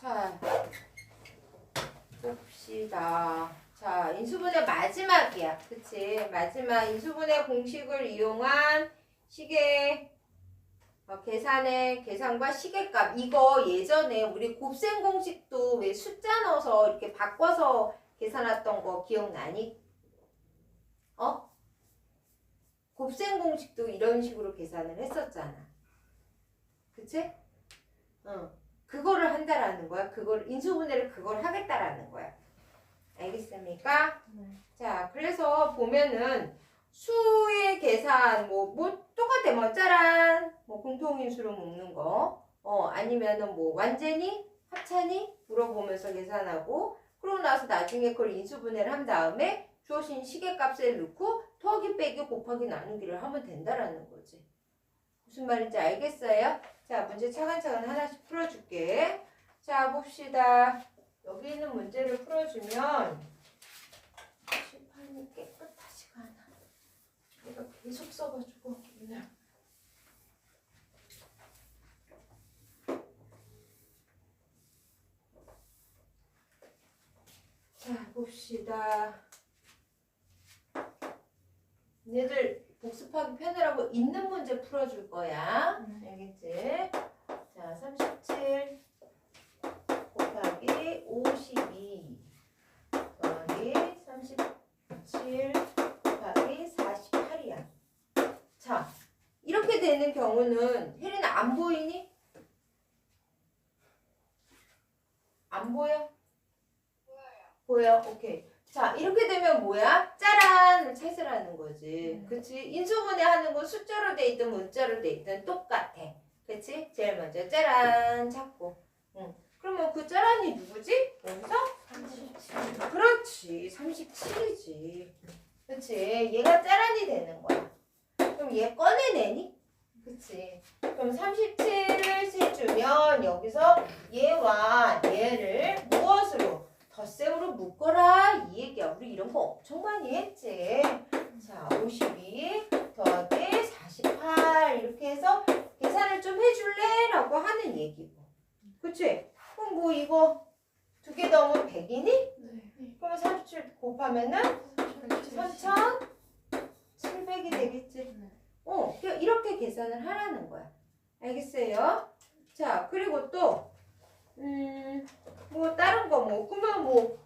자, 봅시다. 자, 인수분해 마지막이야. 그치? 마지막 인수분해 공식을 이용한 시계 어, 계산의 계산과 시계값. 이거 예전에 우리 곱셈 공식도 왜 숫자 넣어서 이렇게 바꿔서 계산했던 거 기억나니? 어? 곱셈 공식도 이런 식으로 계산을 했었잖아. 그치? 어. 그거를 한다라는 거야. 그걸 인수분해를 그걸 하겠다라는 거야. 알겠습니까? 네. 자, 그래서 보면은 수의 계산 뭐, 뭐 똑같아. 뭐 짜란 뭐 공통인수로 묶는 거. 어, 아니면은 뭐 완전히 합차니 물어보면서 계산하고 그러고 나서 나중에 그걸 인수분해를 한 다음에 주어진 시계값을 넣고 더하기 빼기 곱하기 나누기를 하면 된다라는 거지. 무슨 말인지 알겠어요? 자, 문제 차근차근 하나씩 풀어줄게. 자, 봅시다. 여기 있는 문제를 풀어주면 칠판이 깨끗하지가 않아. 내가 계속 써가지고 오늘. 자, 봅시다. 얘들 복습하기 편하라고 있는 문제 풀어줄 거야. 알겠지? 자, 37 곱하기 52 더하기 37 곱하기 48이야. 자, 이렇게 되는 경우는 혜린아 안 보이니? 안 보여? 보여? 오케이. 자, 이렇게 되면 뭐야? 짜란! 찾으라는 거지. 음. 그치? 인수분해 하는 건 숫자로 돼 있든 문자로 돼 있든 똑같아. 그치? 제일 먼저 짜란! 찾고. 응. 그러면 그 짜란이 누구지? 여기서? 37. 그렇지. 37이지. 그치? 얘가 짜란이 되는 거야. 그럼 얘 꺼내내니? 그치? 그럼 37을 세주면 여기서 얘와 얘를? 덧셈으로 묶어라 이 얘기야. 우리 이런 거 엄청 많이 했지. 자, 52 더하기 48 이렇게 해서 계산을 좀 해줄래? 라고 하는 얘기고. 그치? 그럼 뭐 이거 두개 넣으면 100이니? 네. 그럼 37 곱하면은 3,700이 되겠지. 어, 그냥 이렇게 계산을 하라는 거야. 알겠어요? 자, 그리고 또, 음, 뭐, 다른 거 뭐, 그러면 뭐,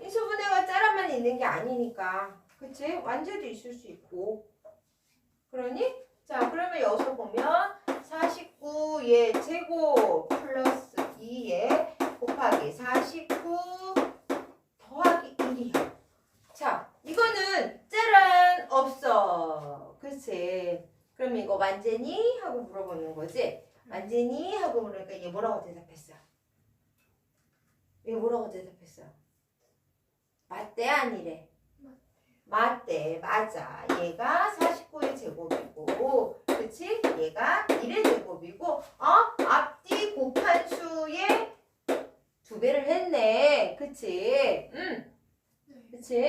인수분해가 짜라만 있는 게 아니니까. 그치? 완제도 있을 수 있고. 그러니? 자, 그러면 여기서 보면 49의 제곱 플러스 2의 곱하기 49 더하기 1이야. 자, 이거는 짜란 없어. 그치? 그럼 이거 완전히? 하고 물어보는 거지? 완전히? 하고 물으니까 얘 뭐라고 대답했어? 얘 뭐라고 대답했어? 맞대 아니래? 맞대 맞아 얘가 49의 제곱이고 그치? 얘가 1의 제곱이고 어? 앞뒤 곱한 수의 두 배를 했네 그치? 응 그치?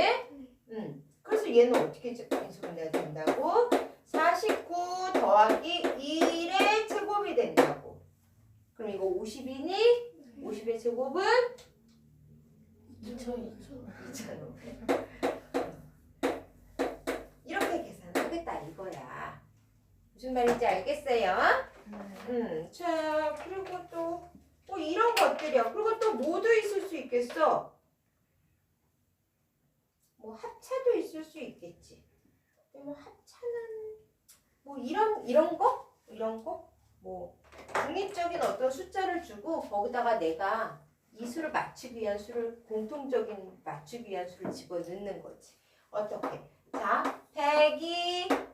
응 그래서 얘는 어떻게 인수분해가 된다고? 49 더하기 1의 제곱 이 된다고. 그럼 이거 50이니? 50의 제곱은? 2,500 이렇게 계산하겠다 이거야. 무슨 말인지 알겠어요? 음, 자 그리고 또 뭐 이런 것들이야. 그리고 또 뭐도 있을 수 있겠어? 뭐 합차도 있을 수 있겠지. 뭐 합차는 뭐 이런 이런 거? 이런 거 뭐 중립적인 어떤 숫자를 주고 거기다가 내가 이 수를 맞추기 위한 수를 공통적인 맞추기 위한 수를 집어 넣는 거지. 어떻게? 자 100이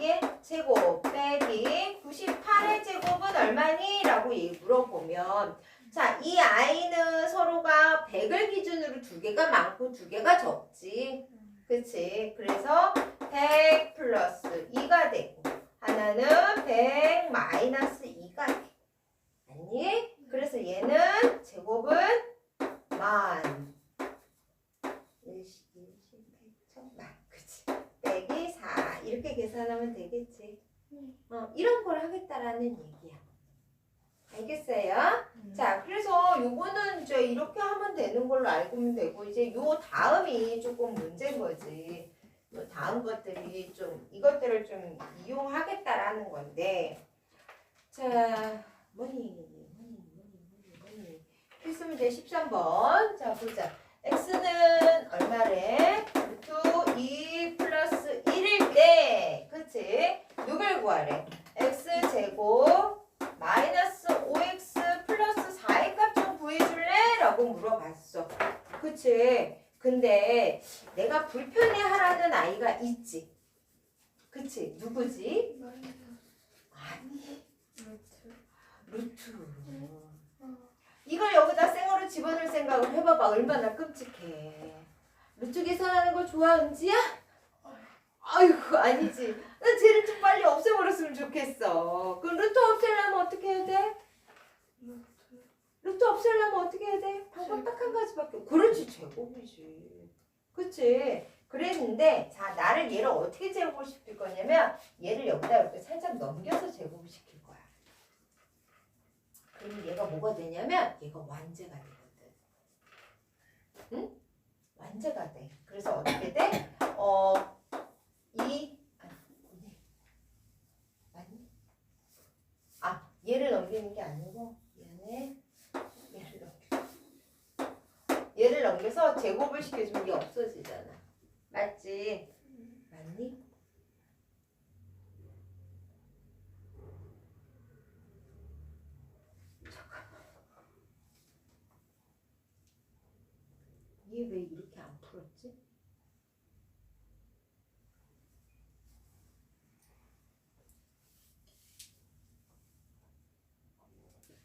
예? 제곱. 빼기. 98의 제곱은 얼마니? 라고 얘 물어보면 자 이 아이는 서로가 100을 기준으로 두 개가 많고 두 개가 적지. 그치? 그래서 100 플러스 2가 되고 하나는 100 마이너스 2가 돼. 아니? 그래서 얘는 제곱은 만. 일십, 일십, 백천만 그치. 빼기 4 이렇게 계산하면 되겠지. 어, 이런 걸 하겠다라는 얘기야. 알겠어요? 자, 그래서 요거는 이제 이렇게 하면 되는 걸로 알고 되고 이제 요 다음이 조금 문제인 거지. 요 다음 것들이 좀 이것들을 좀 이용하겠다라는 건데. 자, 뭐니 뭐니 뭐니 뭐니. 필수 문제 13번. 자, 보자. x는 얼마래? 루트 2 플러스 1일 때, 그치? 누굴 구하래? x 제곱 마이너스 5x 플러스 4의 값 좀 구해줄래? 라고 물어봤어. 그치? 근데 내가 불편해하라는 아이가 있지. 그치? 누구지? 마이너스 아니, 루트. 루트. 어. 이걸 여기다 생으로 집어넣을 생각을 해 봐봐. 얼마나 끔찍해. 루트 계산하는 거 좋아, 은지야? 아이고, 아니지. 나 쟤를 좀 빨리 없애버렸으면 좋겠어. 그럼 루트 없애려면 어떻게 해야 돼? 루트. 없애려면 어떻게 해야 돼? 방법 딱 한 가지밖에 없 그렇지 제곱이지 그치 그랬는데 자 나를 얘를 어떻게 제곱을 시킬 거냐면 얘를 여기다 이렇게 살짝 넘겨서 제곱을 시킬 거야 그러면 얘가 뭐가 되냐면 얘가 완제가 되거든 응? 완제가 돼 그래서 어떻게 돼? 어, 이 아니 맞니? 아 얘를 넘기는 게 아니고 얘네 얘를 넘겨. 얘를 넘겨서 제곱을 시켜주면 이게 없어지잖아. 맞지? 맞니? 잠깐만. 얘 왜 이렇게 안 풀었지?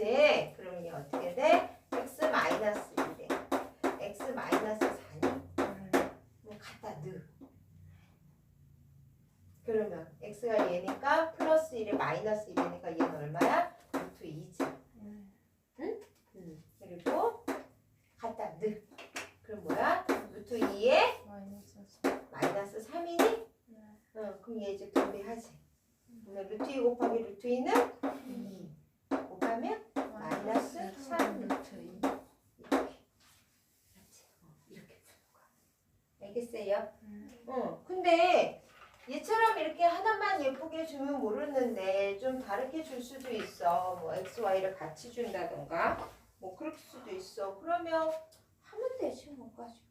이게 어떻게 돼? x 마이너스 1에 x 마이너스 4니? 그럼 갖다 넣어. 그러면 x가 얘니까 플러스 1에 마이너스 1이니까 얘는 얼마야? 루트 2지. 음. 그리고 갖다 넣어. 그럼 뭐야? 루트 2에 마이너스 4. 마이너스 3이니? 네. 어, 그럼 얘 이제 분배하지. 그러면 루트 2 곱하기 루트 2는 2. 곱하면 마이너스 3 루트 2. 이렇게. 그렇지. 어, 이렇게 푸는 거야. 알겠어요? 어, 근데 얘처럼 이렇게 하나만 예쁘게 주면 모르는데 좀 다르게 줄 수도 있어. 뭐 x, y를 같이 준다던가 뭐 그럴 수도 있어. 그러면 하면 되지 뭐 가지고.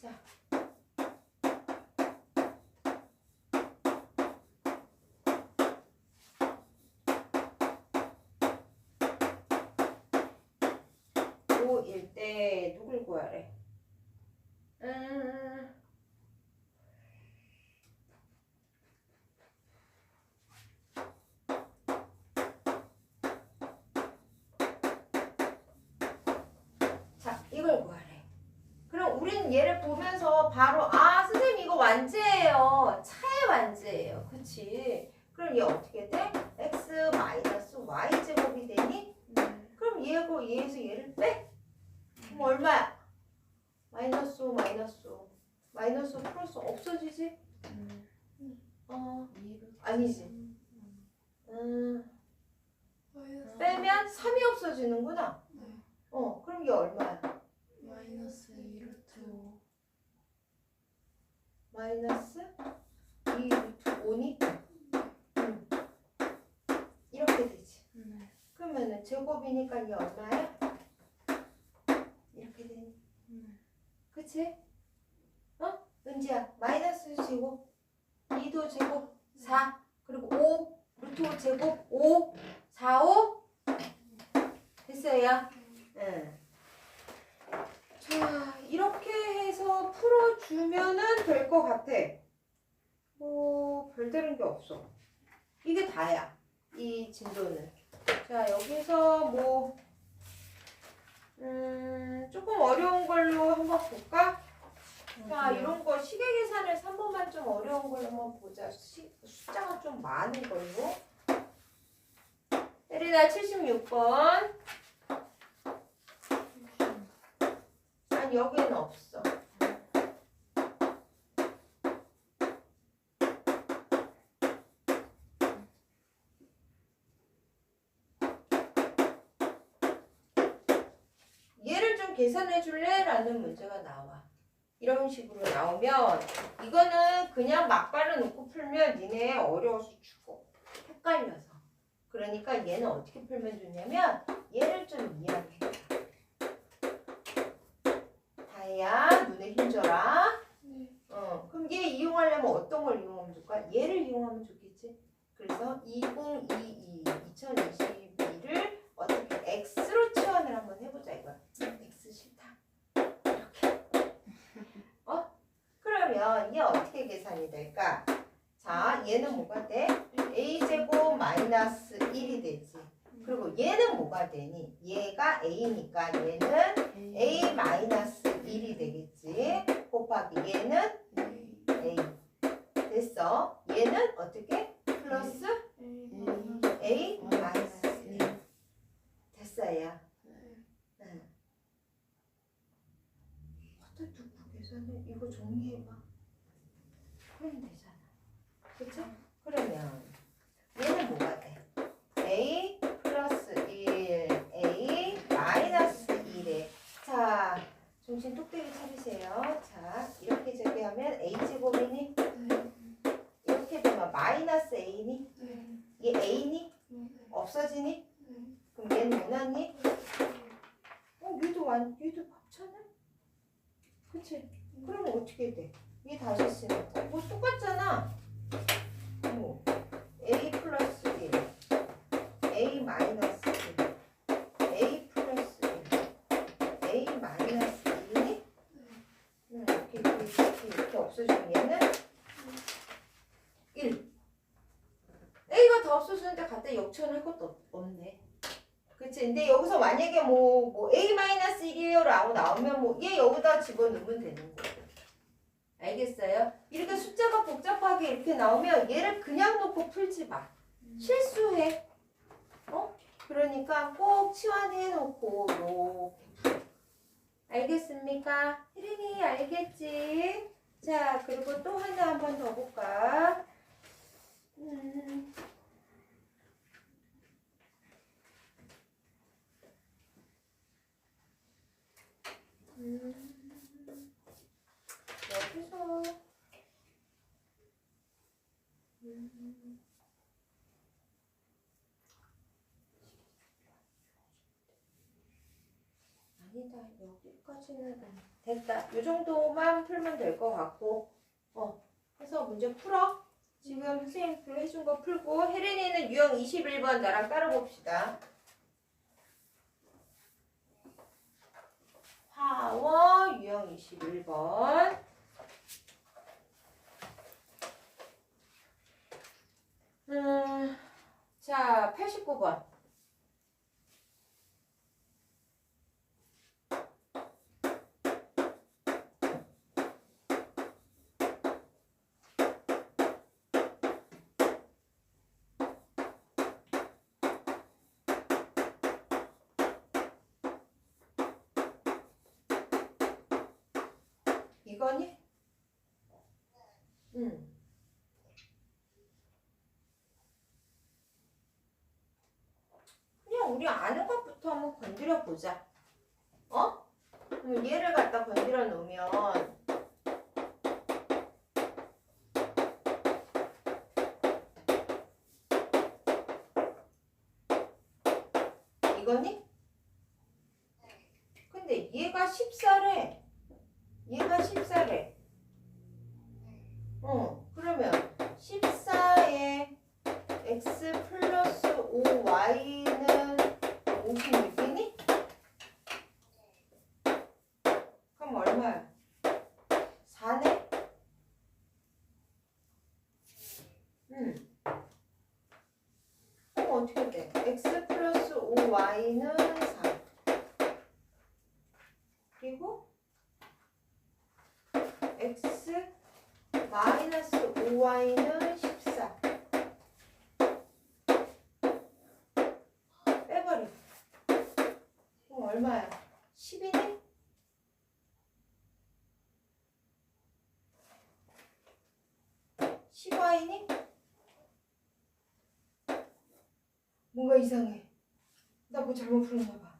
자. 오일 때 누굴 구하래? 음. 자, 이걸 구하래. 우리는 얘를 보면서 바로 아, 선생님 이거 완제예요. 차의 완제예요. 그치? 그럼 얘 어떻게 돼? x 마이너스 y 제곱이 되니? 네. 그럼 얘고 얘에서 얘를 빼? 그럼 얼마야? 마이너스 5 마이너스 5 마이너스 5 플러스 없어지지? 어, 아니지. 음. 빼면 3이 없어지는구나. 네. 어, 그럼 이게 얼마야? 마이너스 2 루트 5. 마이너스 2 루트 5니? 음. 이렇게 되지. 네. 그러면은 제곱이니까 이게 얼마야? 이렇게 되니? 네. 그치? 어? 은지야, 마이너스 제곱, 2도 제곱, 4, 그리고 5, 루트 5 제곱, 5, 4, 5. 됐어요? 응. 자, 이렇게 해서 풀어주면은 될 것 같아. 뭐, 별다른 게 없어. 이게 다야. 이 진도는. 자, 여기서 뭐, 조금 어려운 걸로 한번 볼까? 자, 이런 거 시계 계산을 3번만 좀 어려운 걸로 한번 보자. 시, 숫자가 좀 많은 걸로. 혜린아 76번. 아니, 여기는 없어. 얘를 좀 계산해 줄래? 라는 문제가 나와. 이런 식으로 나오면 이거는 그냥 막발로 놓고 풀면 니네 어려워서 죽어. 헷갈려서. 그러니까 얘는 어떻게 풀면 좋냐면 얘를 좀 이해하게 해. 다혜야 눈에 힘줘라. 네. 어, 그럼 얘 이용하려면 어떤 걸 이용하면 좋을까? 얘를 좋겠지. 그래서 2022, 2022를 어떻게 x로 치환을 한번 해보자 이거야. x 싫다. 이렇게. 어? 그러면 얘 어떻게 계산이 될까? 자, 얘는 뭐가 돼? a 제곱 마이너스 1이 되지. 그리고 얘는 뭐가 되니? 얘가 a니까 얘는 a 마이너스 1이 되겠지. 곱하기 얘는 네. A 됐어. 얘는 어떻게? 플러스 A 마이너스 1 됐어요. 응. 어떤 누구 계산을 이거 정리해봐. 그러면 되잖아. 그쵸? 그러면 얘는 뭐가 돼? A 플러스 1 A 마이너스 1에 자 정신 차리세요. 자 이렇게 제기하면 A 제곱이니? 이렇게 되면 마이너스 A니? 얘 A니? 없어지니? 그럼 얘는 변하니 어 얘도 완 얘도 합쳐네 그치? 그러면 어떻게 돼? 얘 다시 쓰면 뭐 똑같잖아 뭐 A 플러스 1 A 마이너스 1 A 플러스 1 A 마이너스 1이 음, 이렇게 이렇게 이렇게, 이렇게 없어지면 얘는 1 A가 다 없어지는데 갖다 역천할 것도 없- 없네 그치 근데 여기서 만약에 뭐, 뭐 A 마이너스 1이에요 라고 나오면 뭐 얘 여기다 집어넣으면 되는 거고 알겠어요? 이렇게 숫자가 복잡하게 이렇게 나오면 얘를 그냥 놓고 풀지 마 실수해 어? 그러니까 꼭 치환해 놓고 풀어 알겠습니까? 혜린이 알겠지? 자 그리고 또 하나 한 번 더 볼까? 음. 음. 여기서 음. 아니다 여기까지는 음, 됐다. 이 정도만 풀면 될 것 같고. 어 해서 문제 풀어. 지금 선생님 그 해준 거 풀고 혜린이는 유형 21번 나랑 따라 봅시다. 화워 유형 21번. 음, 자 89번 이거니? 응. 그냥 우리 아는 것부터 한번 건드려 보자. 어? 그럼 얘를 갖다 건드려 놓으면 이거니? 근데 얘가 14래. 얘가 14래. 어, 그러면 14에 x 플러스 5y는 56이니? 그럼 얼마야? 4네? 음. 그럼 어떻게 돼? x 플러스 5y는 4. X 마이너스 5y는 14 빼버려 그럼 얼마야? 10이네? 십 y 니 뭔가 이상해. 나 뭐 잘못 풀었나 봐.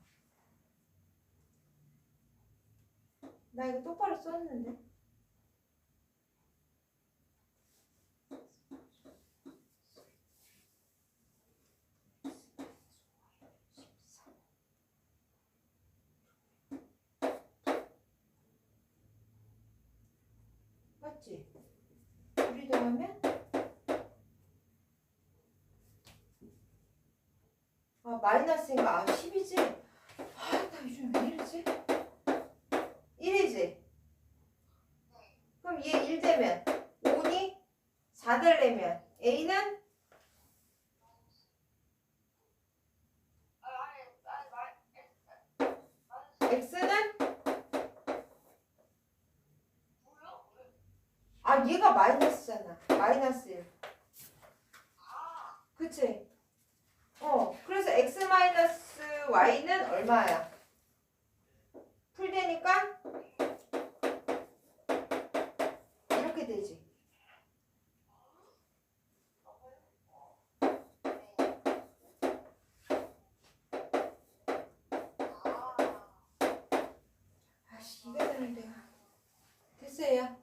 나 이거 똑바로 썼는데. 맞지? 우리 더하면 아 마이너스인가? 아 10이지? 아나 요즘 왜 이러지? 1이지? 그럼 얘 1되면 5니? 4 되려면 A는? 아 얘가 마이너스잖아. 마이너스 1 그치? 어 그래서 X 마이너스 Y는 얼마야? 풀되니까 이렇게 되지. 아씨 이거 되는데. 됐어요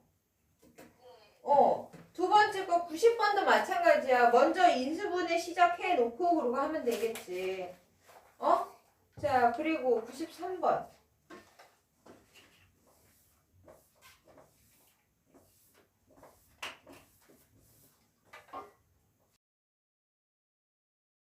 번째 거 90번도 마찬가지야. 먼저 인수분해 시작해 놓고 그러고 하면 되겠지. 어? 자, 그리고 93번.